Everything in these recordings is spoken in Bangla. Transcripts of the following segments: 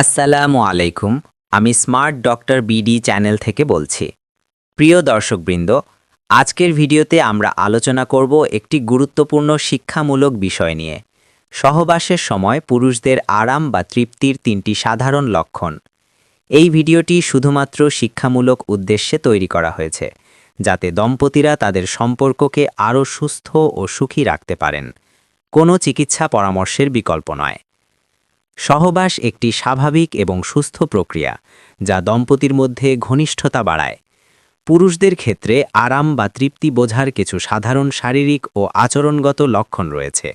আসসালামু আলাইকুম, আমি স্মার্ট ডক্টর বিডি চ্যানেল থেকে বলছি। প্রিয় দর্শকবৃন্দ, আজকের ভিডিওতে আমরা আলোচনা করব একটি গুরুত্বপূর্ণ শিক্ষামূলক বিষয় নিয়ে। সহবাসের সময় পুরুষদের আরাম বা তৃপ্তির তিনটি সাধারণ লক্ষণ। এই ভিডিওটি শুধুমাত্র শিক্ষামূলক উদ্দেশ্যে তৈরি করা হয়েছে, যাতে দম্পতিরা তাদের সম্পর্ককে আরও সুস্থ ও সুখী রাখতে পারেন। কোনো চিকিৎসা পরামর্শের বিকল্প নয়। সহবাস একটি স্বাভাবিক এবং সুস্থ প্রক্রিয়া, যা দম্পতির মধ্যে ঘনিষ্ঠতা বাড়ায়। পুরুষদের ক্ষেত্রে আরাম বা তৃপ্তি বোঝার কিছু সাধারণ শারীরিক ও আচরণগত লক্ষণ রয়েছে।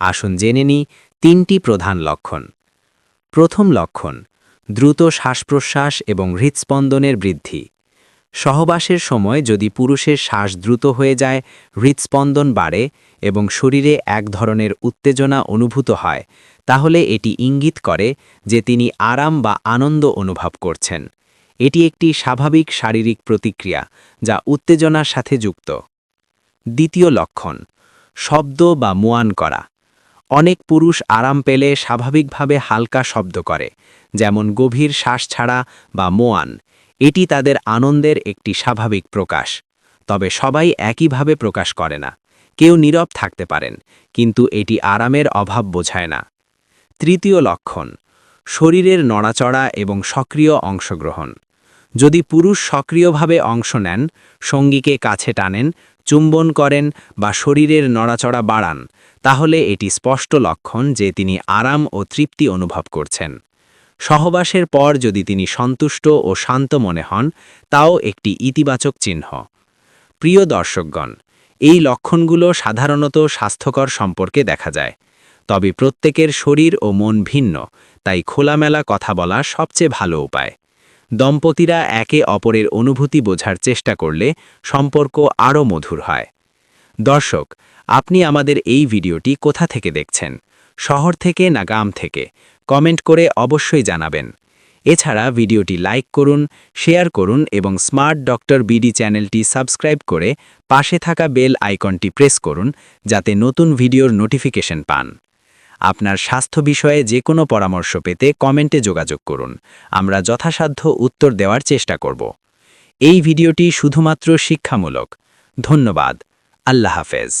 আসুন জেনে নিই তিনটি প্রধান লক্ষণ। প্রথম লক্ষণ, দ্রুত শ্বাস প্রশ্বাস এবং হৃৎস্পন্দনের বৃদ্ধি। সহবাসের সময় যদি পুরুষের শ্বাস দ্রুত হয়ে যায়, হৃৎস্পন্দন বাড়ে এবং শরীরে এক ধরনের উত্তেজনা অনুভূত হয়, তাহলে এটি ইঙ্গিত করে যে তিনি আরাম বা আনন্দ অনুভব করছেন। এটি একটি স্বাভাবিক শারীরিক প্রতিক্রিয়া যা উত্তেজনার সাথে যুক্ত। দ্বিতীয় লক্ষণ, শব্দ বা মোয়ান করা। অনেক পুরুষ আরাম পেলে স্বাভাবিকভাবে হালকা শব্দ করে, যেমন গভীর শ্বাস ছাড়া বা মোয়ান এটি তাদের আনন্দের একটি স্বাভাবিক প্রকাশ। তবে সবাই একইভাবে প্রকাশ করে না। কেউ নীরব থাকতে পারেন, কিন্তু এটি আরামের অভাব বোঝায় না। তৃতীয় লক্ষণ, শরীরের নড়াচড়া এবং সক্রিয় অংশগ্রহণ। যদি পুরুষ সক্রিয়ভাবে অংশ নেন, সঙ্গীকে কাছে টানেন, চুম্বন করেন বা শরীরের নড়াচড়া বাড়ান, তাহলে এটি স্পষ্ট লক্ষণ যে তিনি আরাম ও তৃপ্তি অনুভব করছেন। সহবাসের পর যদি তিনি সন্তুষ্ট ও শান্ত মনে হন, তাও একটি ইতিবাচক চিহ্ন। প্রিয় দর্শকগণ, এই লক্ষণগুলো সাধারণত স্বাস্থ্যকর সম্পর্কে দেখা যায়। তবে প্রত্যেকের শরীর ও মন ভিন্ন, তাই খোলামেলা কথা বলা সবচেয়ে ভালো উপায়। দম্পতিরা একে অপরের অনুভূতি বোঝার চেষ্টা করলে সম্পর্ক আরও মধুর হয়। দর্শক, আপনি আমাদের এই ভিডিওটি কোথা থেকে দেখছেন? শহর থেকে না গ্রাম থেকে? কমেন্ট করে অবশ্যই জানাবেন। এছাড়া ভিডিওটি লাইক করুন, শেয়ার করুন এবং স্মার্ট ডক্টর বিডি চ্যানেলটি সাবস্ক্রাইব করে পাশে থাকা বেল আইকনটি প্রেস করুন যাতে নতুন ভিডিওর নোটিফিকেশন পান। আপনার স্বাস্থ্য বিষয়ে যে কোনো পরামর্শ পেতে কমেন্টে যোগাযোগ করুন। আমরা যথাসাধ্য উত্তর দেওয়ার চেষ্টা করব। এই ভিডিওটি শুধুমাত্র শিক্ষামূলক। ধন্যবাদ। আল্লাহ হাফেজ।